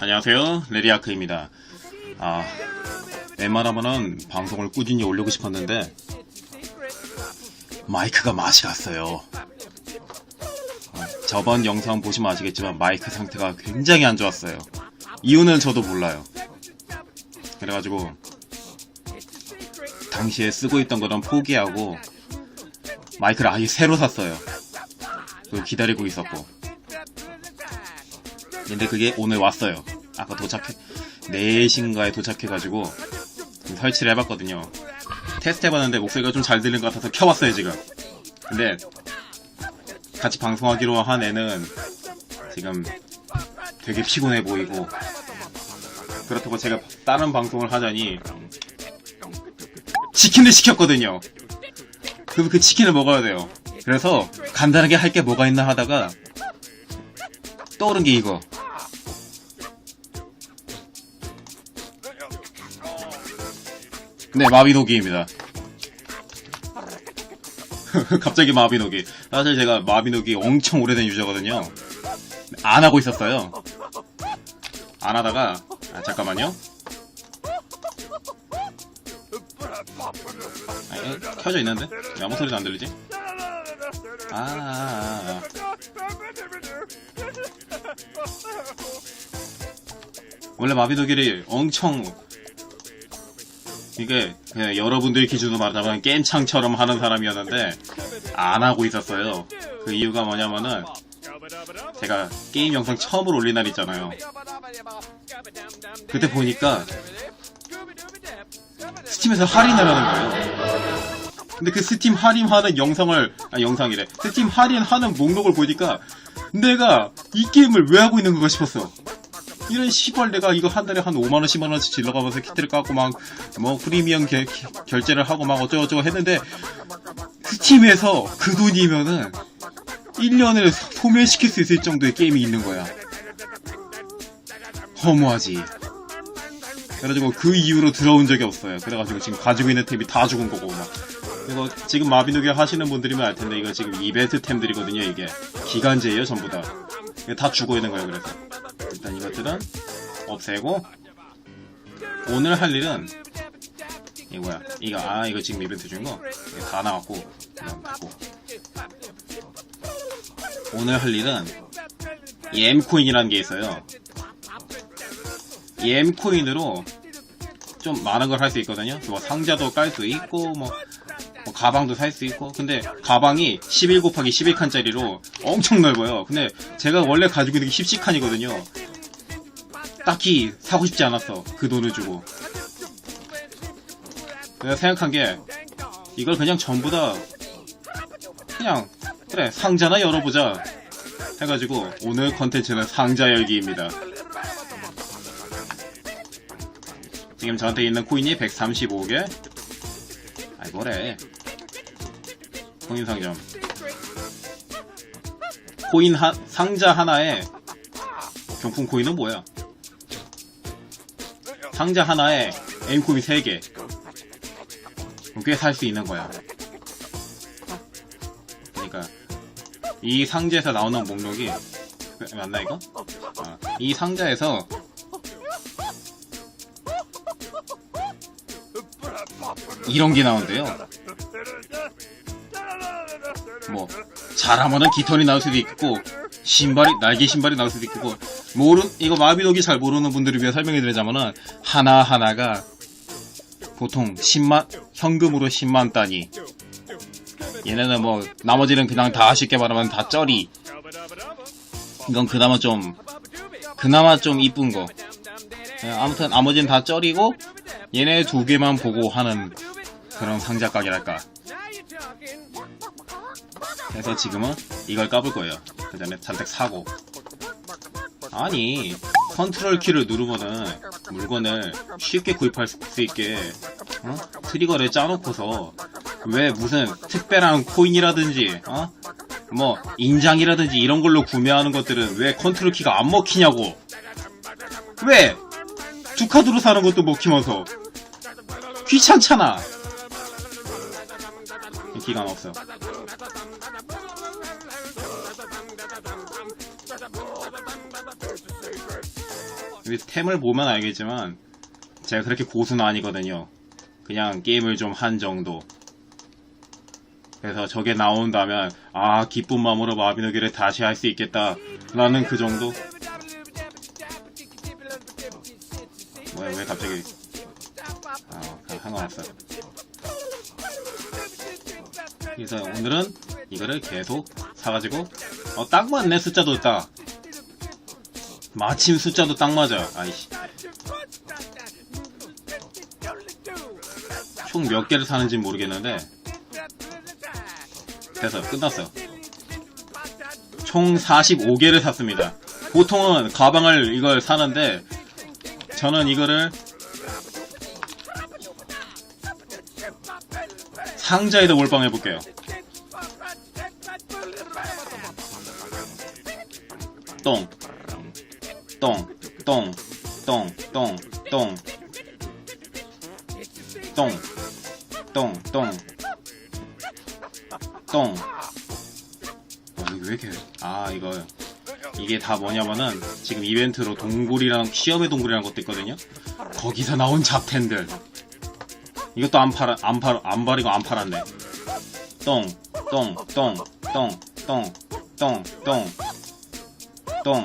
안녕하세요. 레리아크입니다. 아, 웬만하면은 방송을 꾸준히 올리고 싶었는데, 마이크가 맛이 갔어요. 어, 저번 영상 보시면 아시겠지만 마이크 상태가 굉장히 안 좋았어요. 이유는 저도 몰라요. 그래가지고, 당시에 쓰고 있던 거는 포기하고, 마이크를 아예 새로 샀어요. 기다리고 있었고. 근데 그게 오늘 왔어요. 아까 도착해, 4시인가에 도착해가지고, 좀 설치를 해봤거든요. 테스트 해봤는데 목소리가 좀 잘 들리는 것 같아서 켜봤어요, 지금. 근데, 같이 방송하기로 한 애는, 지금, 되게 피곤해 보이고, 그렇다고 제가 다른 방송을 하자니, 치킨을 시켰거든요. 그럼 그 치킨을 먹어야 돼요. 그래서, 간단하게 할 게 뭐가 있나 하다가, 떠오른 게 이거. 네, 마비노기입니다. 갑자기 마비노기. 사실 제가 마비노기 엄청 오래된 유저거든요. 안 하고 있었어요. 안 하다가, 아, 잠깐만요. 아, 에, 켜져 있는데? 왜 아무 소리도 안 들리지? 아, 아, 아. 원래 마비노기를 엄청 이게 그냥 여러분들 기준으로 말하자면 게임창처럼 하는 사람이었는데 안 하고 있었어요. 그 이유가 뭐냐면은 제가 게임 영상 처음으로 올린 날 있잖아요. 그때 보니까 스팀에서 할인을 하는 거예요. 근데 그 스팀 할인하는 영상을 아 영상이래. 스팀 할인하는 목록을 보니까 내가 이 게임을 왜 하고 있는 건가 싶었어. 이런 시벌 내가 이거 한 달에 한 5만원, 10만원씩 질러가면서 키트를 깎고 막, 뭐, 프리미엄 결, 결제를 하고 막 어쩌고저쩌고 했는데, 스팀에서 그 돈이면은, 1년을 소멸시킬 수 있을 정도의 게임이 있는 거야. 허무하지. 그래가지고 그 이후로 들어온 적이 없어요. 그래가지고 지금 가지고 있는 템이 다 죽은 거고, 막. 이거 지금 마비노기 하시는 분들이면 알 텐데, 이거 지금 이벤트 템들이거든요, 이게. 기간제예요, 전부 다. 다 죽어 있는 거예요, 그래서. 일단 이것들은 없애고 오늘 할 일은 이거 뭐야 이거 아 이거 지금 이벤트 중인 거다 나왔고 그냥 닫고. 오늘 할 일은 이 M코인이라는 게 있어요. 이 M코인으로 좀 많은 걸 할 수 있거든요. 뭐 상자도 깔 수 있고 뭐, 뭐 가방도 살 수 있고. 근데 가방이 11 곱하기 11칸짜리로 엄청 넓어요. 근데 제가 원래 가지고 있는 게 10칸이거든요 딱히 사고 싶지 않았어. 그 돈을 주고. 내가 생각한 게 이걸 그냥 전부 다 그냥 그래 상자나 열어보자 해가지고 오늘 컨텐츠는 상자 열기입니다. 지금 저한테 있는 코인이 135개. 아이 뭐래. 코인 상점. 코인 하, 상자 하나에 경품 코인은 뭐야? 상자 하나에 엠코인 3개. 꽤 살 수 있는 거야. 그러니까 이 상자에서 나오는 목록이 그, 맞나 이거? 아, 이 상자에서 이런 게 나온대요. 뭐 잘하면은 깃털이 나올 수도 있고 신발이 날개 신발이 나올 수도 있고 모르 이거 마비노기 잘 모르는 분들을 위해 설명해 드리자면은 하나 하나가 보통 10만 현금으로 10만 단위 얘네는 뭐 나머지는 그냥 다 쉽게 말하면 다 쩌리 이건 그나마 좀 그나마 좀 이쁜 거 예, 아무튼 나머지는 다 쩌리고 얘네 두 개만 보고 하는 그런 상자 가게랄까 그래서 지금은 이걸 까볼 거예요. 그 다음에 잔뜩 사고. 아니, 컨트롤 키를 누르면은 물건을 쉽게 구입할 수 있게, 어? 트리거를 짜놓고서, 왜 무슨 특별한 코인이라든지, 어? 뭐, 인장이라든지 이런 걸로 구매하는 것들은 왜 컨트롤 키가 안 먹히냐고! 왜! 두 카드로 사는 것도 먹히면서! 귀찮잖아! 기가 없어. 근데 템을 보면 알겠지만 제가 그렇게 고수는 아니거든요. 그냥 게임을 좀 한 정도. 그래서 저게 나온다면 아 기쁜 마음으로 마비노기를 다시 할 수 있겠다 라는 그 정도 뭐야 왜 갑자기 아 그냥 상관없어 그래서 오늘은 이거를 계속 사가지고 어 딱 맞네 숫자도 딱 마침 숫자도 딱 맞아 아이씨. 총 몇 개를 사는지 모르겠는데. 그래서 끝났어요. 총 45개를 샀습니다. 보통은 가방을 이걸 사는데 저는 이거를 상자에다 몰빵해 볼게요. 똥, 똥, 똥, 똥, 똥, 똥, 똥, 똥, 똥, 똥. 어, 이거 왜 이렇게, 아, 이거, 이게 다 뭐냐면은, 지금 이벤트로 동굴이랑, 시험의 동굴이라는 것도 있거든요? 거기서 나온 잡텐들. 이것도 안 팔아, 안 팔, 안 버리고 안 팔았네. 똥, 똥, 똥, 똥, 똥, 똥, 똥. 똥,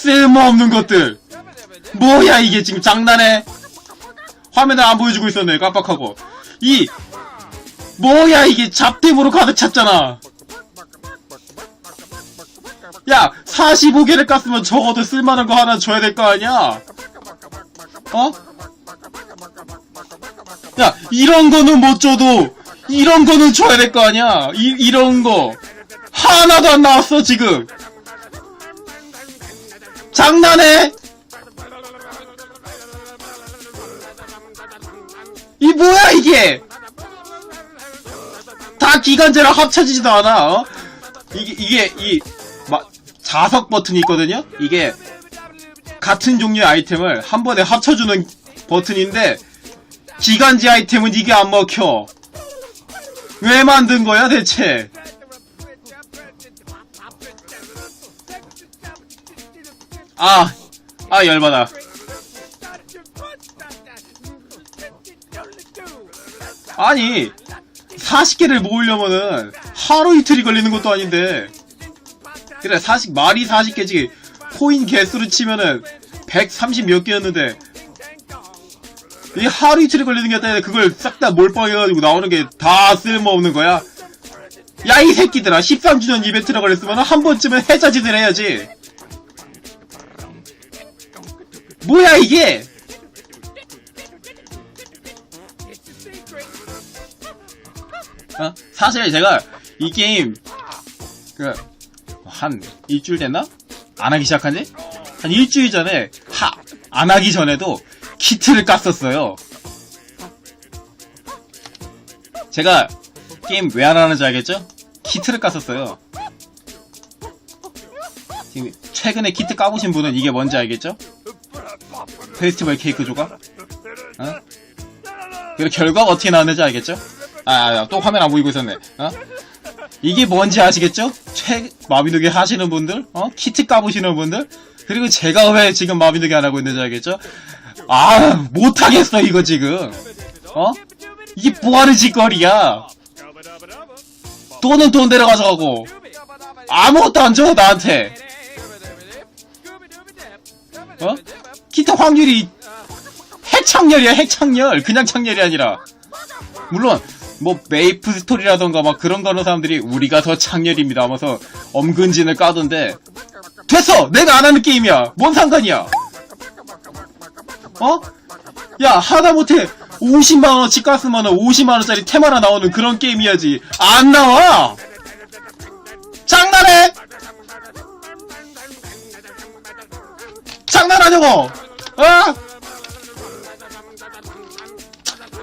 쓸모없는 것들! 뭐야, 이게 지금 장난해? 화면을 안 보여주고 있었네, 깜빡하고. 이, 뭐야, 이게 잡템으로 가득 찼잖아! 야, 45개를 깠으면 적어도 쓸만한 거 하나 줘야 될 거 아니야? 어? 야, 이런 거는 못 줘도, 이런 거는 줘야 될 거 아니야? 이, 이런 거. 하나도 안 나왔어, 지금. 장난해? 이 뭐야, 이게? 다 기간제랑 합쳐지지도 않아, 어? 이게, 이게, 이, 마, 자석 버튼이 있거든요? 이게, 같은 종류의 아이템을 한 번에 합쳐주는 버튼인데, 기간제 아이템은 이게 안 먹혀. 왜 만든 거야, 대체? 아, 아, 열받아. 아니, 40개를 모으려면은 하루 이틀이 걸리는 것도 아닌데. 그래, 40, 말이 40개지. 코인 개수를 치면은 130 몇 개였는데. 이 하루 이틀이 걸리는 게 아니라 그걸 싹 다 몰빵해가지고 나오는 게 다 쓸모없는 거야? 야, 이 새끼들아. 13주년 이벤트라 그랬으면 한 번쯤은 해자짓을 해야지. 뭐야, 이게? 어? 사실 제가 이 게임 그 한 일주일 됐나? 안 하기 시작한 지? 한 일주일 전에 하, 안 하기 전에도 키트를 깠었어요. 제가 게임 왜 안 하는지 알겠죠? 키트를 깠었어요. 지금 최근에 키트 까보신 분은 이게 뭔지 알겠죠? 페스티벌 케이크 조각? 어? 결과가 어떻게 나왔는지 알겠죠? 아, 아, 또 화면 안 보이고 있었네. 어? 이게 뭔지 아시겠죠? 최, 마비노기 하시는 분들? 어? 키트 까보시는 분들? 그리고 제가 왜 지금 마비노기 안 하고 있는지 알겠죠? 아, 못하겠어, 이거 지금. 어? 이게 뭐하는 짓거리야? 돈은 돈 데려가져가고, 아무것도 안 줘, 나한테. 어? 키트 확률이 핵창렬이야, 핵창렬. 그냥 창렬이 아니라. 물론, 뭐, 메이플 스토리라던가 막 그런 거는 사람들이 우리가 더 창렬입니다 하면서 엄근진을 까던데. 됐어! 내가 안 하는 게임이야! 뭔 상관이야! 어? 야, 하다못해 50만원어치 깠으면 50만원짜리 템 하나 나오는 그런 게임이야지. 안 나와! 장난해! 장난하냐고! 아!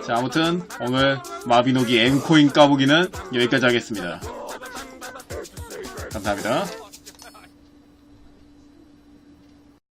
자, 아무튼 오늘 마비노기 엠코인 까보기는 여기까지 하겠습니다. 감사합니다.